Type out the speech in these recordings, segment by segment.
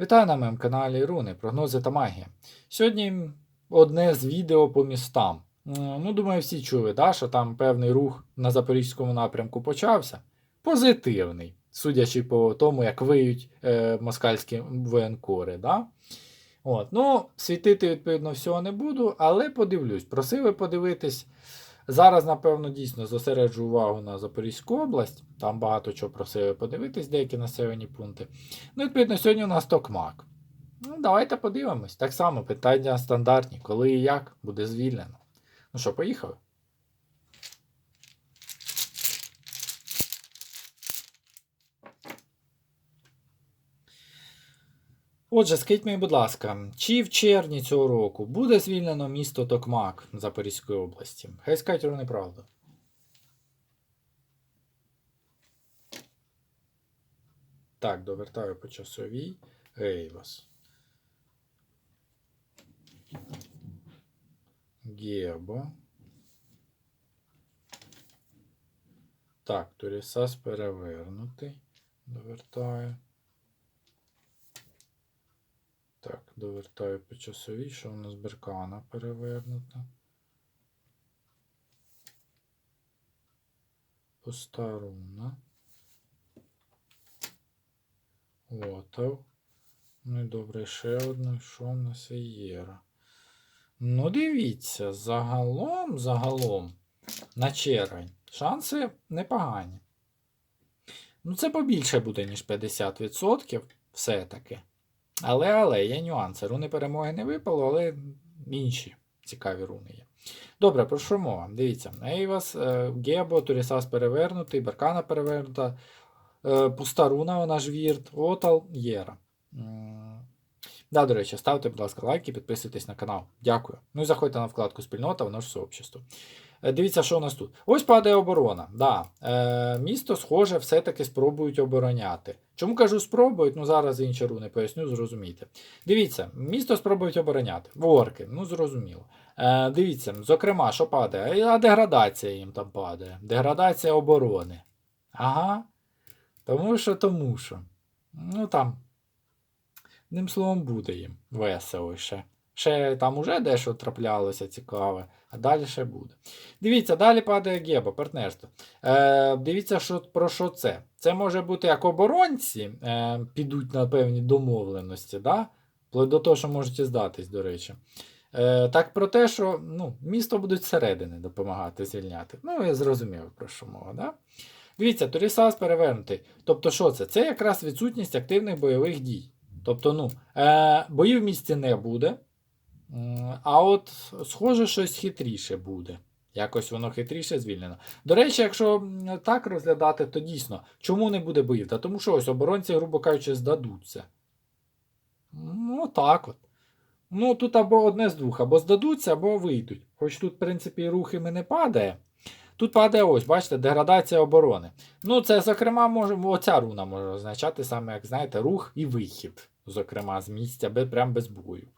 Вітаю на моєму каналі Руни, прогнози та магія. Сьогодні одне з відео по містам. Ну, думаю, всі чули, да, що там певний рух на запорізькому напрямку почався. Позитивний, судячи по тому, як виють е, москальські воєнкори. Да? От, ну, світити, відповідно, всього не буду, але подивлюсь. Просили подивитись. Зараз, напевно, дійсно зосереджу увагу на Запорізьку область. Там багато чого просили подивитись, деякі населені пункти. Ну, відповідно, сьогодні у нас токмак. Ну, давайте подивимось. Так само питання стандартні. Коли і як буде звільнено. Ну що, поїхали? Отже, скажіть мені, будь ласка, чи в червні цього року буде звільнено місто Токмак Запорізької області? Хай скажуть вони. Так, довертаю по часовій. Ейвас. Гебо. Так, Турісас перевернутий. Довертаю. Так, довертаю по часовій, що у нас беркана перевернута. Пуста руна. Отав. Ну і добре, ще одне, що в нас Єра. Ну, дивіться, загалом, загалом, на червень шанси непогані. Ну, це побільше буде, ніж 50% все-таки. Але, але, є нюанси. Руни перемоги не випало, але інші цікаві руни є. Добре, про що мова? Дивіться, Ейвас, е, Гебо, Турісас перевернутий, Беркана перевернута, е, пуста руна, вона ж Вірт, Отал, Єра. Да, до речі, ставте, будь ласка, лайки, підписуйтесь на канал. Дякую. Ну і заходьте на вкладку спільнота, воно ж сообщество. Е, Дивіться, що у нас тут. Ось падає оборона. Да, е, місто, схоже, все-таки спробують обороняти. Чому кажу спробують? Ну зараз інші руни поясню, зрозумійте. Дивіться, місто спробують обороняти. Ворки, ну зрозуміло. Е, дивіться, зокрема, що падає? А деградація їм там падає. Деградація оборони. Ага. Тому що, тому що. Ну там. Одним словом, буде їм весело ще. Ще там уже дещо траплялося цікаве, а далі ще буде. Дивіться, далі падає Геба, партнерство. Е, дивіться, що, про що це. Це може бути як оборонці е, підуть на певні домовленості, да? до того, що можете здатись, до речі. Е, так про те, що ну, місто будуть зсередини допомагати звільняти. Ну, я зрозумів, про що мова. Да? Дивіться, Турісас перевернутий. Тобто, що це? Це якраз відсутність активних бойових дій. Тобто, ну, е, боїв в місті не буде. А от, схоже, щось хитріше буде. Якось воно хитріше звільнено. До речі, якщо так розглядати, то дійсно, чому не буде боїв? Та тому що ось оборонці, грубо кажучи, здадуться. Ну, так от. Ну, тут або одне з двох, або здадуться, або вийдуть. Хоч тут, в принципі, рухами не падає. Тут падає ось, бачите, деградація оборони. Ну, це, зокрема, може, оця руна може означати саме, як знаєте, рух і вихід, зокрема, з місця, прям без бою.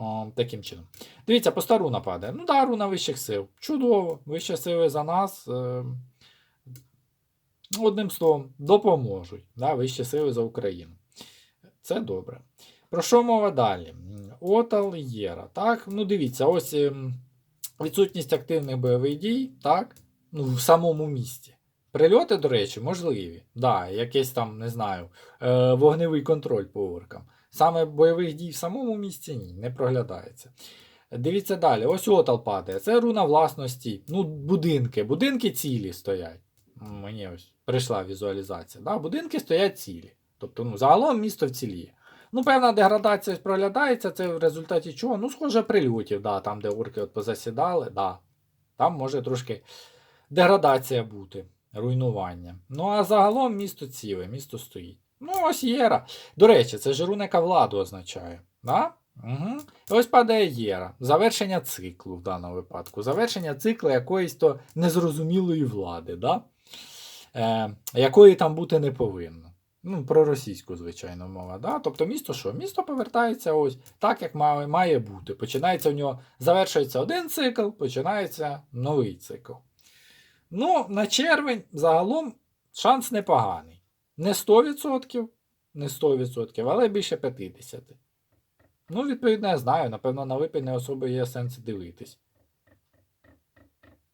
О, таким чином. Дивіться, поста руна падає. Ну да, руна вищих сил. Чудово. Вищі сили за нас. Е, одним словом, допоможуть. Да, Вищі сили за Україну. Це добре. Про що мова далі? Отал Єра. Так, ну дивіться, ось ем, відсутність активних бойових дій, так, ну, в самому місті. Прильоти, до речі, можливі. Да, якийсь там, не знаю, е, вогневий контроль по оркам. Саме бойових дій в самому місці ні, не проглядається. Дивіться далі, ось отал падає. Це руна власності. Ну, будинки. Будинки цілі стоять. Мені ось прийшла візуалізація. Да? Будинки стоять цілі. Тобто, ну, загалом місто вціліє. Ну, певна деградація проглядається, це в результаті чого? Ну, схоже, прильотів, да, там, де орки от позасідали, да. там може трошки деградація бути, руйнування. Ну, а загалом місто ціле, місто стоїть. Ну, ось Єра. До речі, це жируника владу означає. Да? Угу. Ось падає Єра. Завершення циклу в даному випадку. Завершення циклу якоїсь то незрозумілої влади, да? е, якої там бути не повинно. Ну, про російську, звичайно, мова. Да? Тобто місто що? Місто повертається ось так, як має, має бути. Починається у нього, завершується один цикл, починається новий цикл. Ну, на червень загалом шанс непоганий. Не 100%, не 100%, але більше 50%. Ну, відповідно, я знаю, напевно, на липень не особо є сенс дивитись.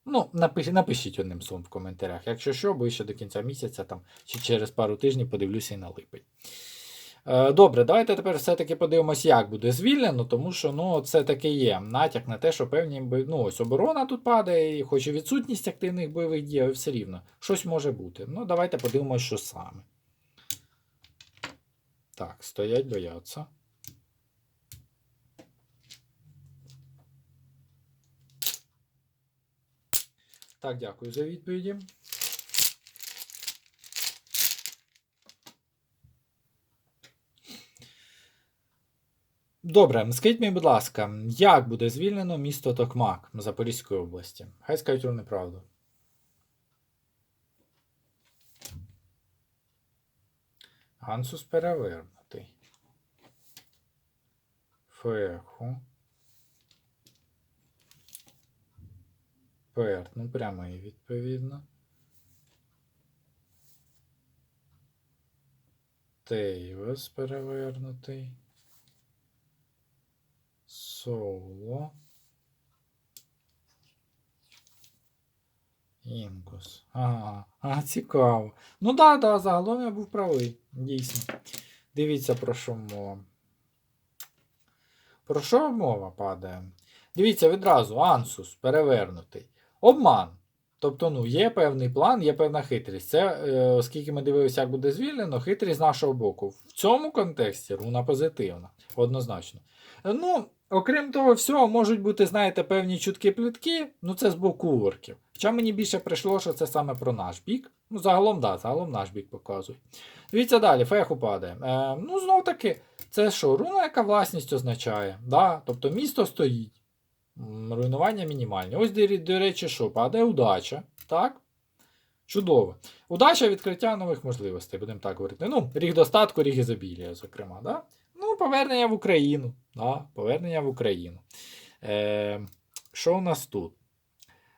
Ну, напиш, напишіть одним словом в коментарях. Якщо що, ближче до кінця місяця там, чи через пару тижнів подивлюся і на липень. Е, Добре, давайте тепер все-таки подивимося, як буде звільнено, тому що ну, це таки є натяк на те, що певні ну, ось оборона тут падає, і хоч і відсутність активних бойових дій, але все рівно щось може бути. Ну, давайте подивимося, що саме. Так, стоять, бояться. Так, дякую за відповіді. Добре, скажіть мені, будь ласка, як буде звільнено місто Токмак Запорізької області? Хай скажуть вам неправду. Гансус перевернутий. Феху. Перт, ну прямий, відповідно. Тейвес перевернутий. Соло. Інгус. Ага, а, цікаво. Ну да, да, загалом я був правий. Дійсно. Дивіться, про що мова. Про що мова падає? Дивіться відразу, ансус перевернутий. Обман. Тобто, ну, є певний план, є певна хитрість. Це, е, оскільки ми дивилися, як буде звільнено, хитрість з нашого боку. В цьому контексті руна позитивна, однозначно. Е, Ну, окрім того всього, можуть бути, знаєте, певні чутки плітки, ну це з боку орків. Хоча мені більше прийшло, що це саме про наш бік. Ну, загалом, да, загалом наш бік показує. Дивіться далі, феху падає. Е, ну, знов таки, це що, руна, яка власність означає? Да? Тобто місто стоїть. Руйнування мінімальні. Ось, до речі, що, падає удача. Так? Чудово. Удача відкриття нових можливостей, будемо так говорити. Ну, ріг достатку, ріг ізобілія, зокрема. Да? Ну, повернення в Україну. Да? Повернення в Україну. Е, що у нас тут?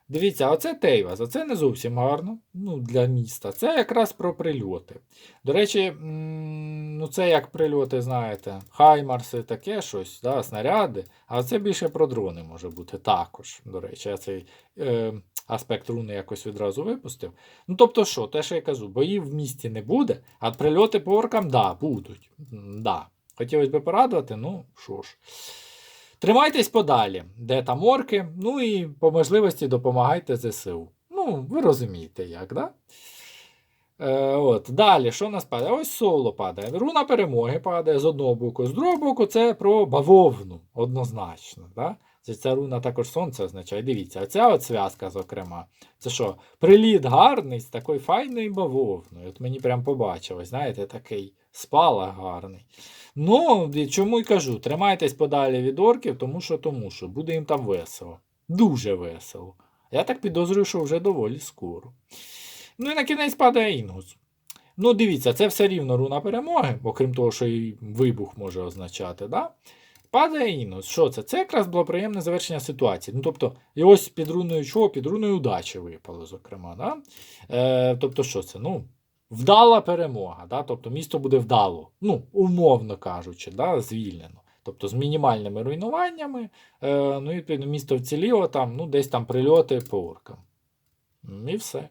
Дивіться, оце Тейвас, оце не зовсім гарно ну, для міста. Це якраз про прильоти. До речі, ну це як прильоти, знаєте, Хаймарси, таке щось, да, снаряди. А це більше про дрони може бути також. До речі, я цей е, аспект руни якось відразу випустив. Ну, тобто, що, те, що я кажу, боїв в місті не буде, а прильоти по оркам, да, будуть. Да. Хотілося б порадувати, ну що ж. Тримайтесь подалі, де там орки, ну і по можливості допомагайте ЗСУ. Ну, ви розумієте, як, да? Е, от, Далі, що у нас падає? Ось соло падає. Руна перемоги падає з одного боку, з другого боку, це про бавовну, однозначно. Да? Ця руна також сонце означає. Дивіться, оця от зв'язка, зокрема. Це що? Приліт гарний з такою файною бавовною. От мені прям побачилось, знаєте, такий спалах гарний. Ну, чому й кажу, тримайтесь подалі від орків, тому що тому що буде їм там весело. Дуже весело. Я так підозрюю, що вже доволі скоро. Ну і на кінець падає Інгус. Ну, дивіться, це все рівно руна перемоги, окрім того, що і вибух може означати. Да? Падає Інгус. Що це? Це якраз було приємне завершення ситуації. Ну, тобто, і ось під руною чого? Під руною удачі випало, зокрема. Да? Е, тобто, що це? Ну, Вдала перемога, да? тобто місто буде вдало, ну, умовно кажучи, да? звільнено. Тобто з мінімальними руйнуваннями, е, ну, і місто вціліло, там, ну, десь там прильоти по оркам. І все.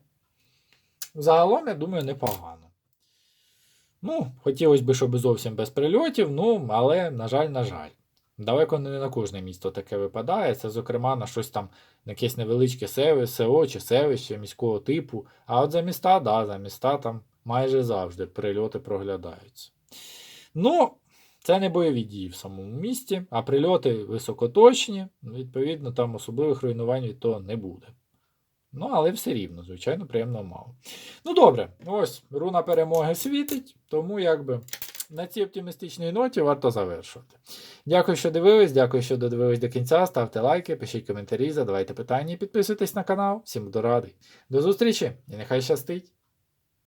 Загалом, я думаю, непогано. Ну, хотілося б, щоб зовсім без прильотів, ну, але, на жаль, на жаль. Далеко не на кожне місто таке випадає. Це, зокрема, на щось там, на якесь невеличке село, чи селище міського типу. А от за міста, да, за міста там майже завжди прильоти проглядаються. Ну, це не бойові дії в самому місті, а прильоти високоточні, відповідно, там особливих руйнувань від того не буде. Ну, але все рівно, звичайно, приємно мало. Ну, добре, ось руна перемоги світить, тому якби на цій оптимістичній ноті варто завершувати. Дякую, що дивились, дякую, що додивились до кінця. Ставте лайки, пишіть коментарі, задавайте питання і підписуйтесь на канал. Всім буду радий. До зустрічі і нехай щастить!